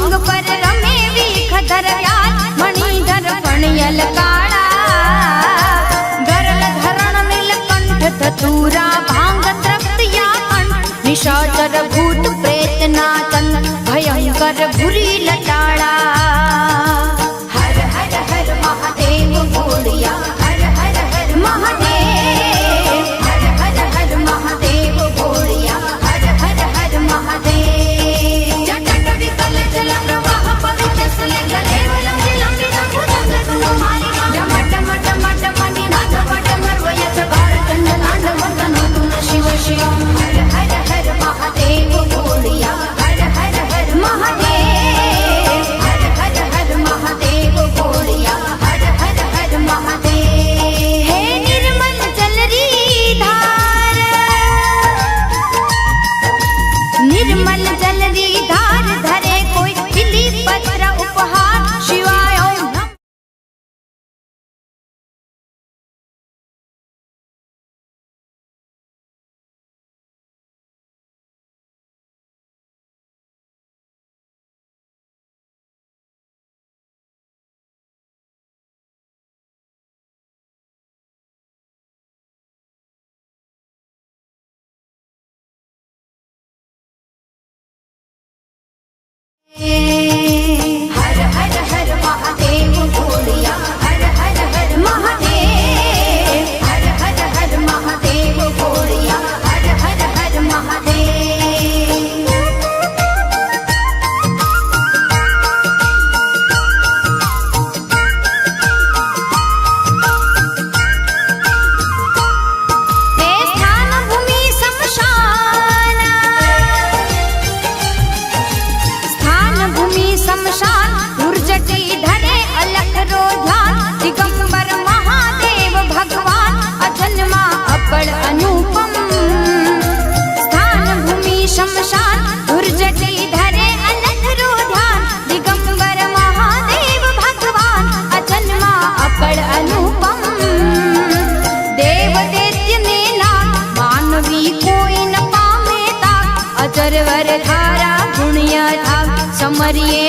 અંગ પર રમે વીખ ધર્યાલ મણી ધરપણ યલકાળા ગરલ ધરણ નીલકંઠ ધતુરા, ભાંગ તૃપ્તિયા પણ નિશાચર ભૂ You. body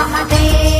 महादेव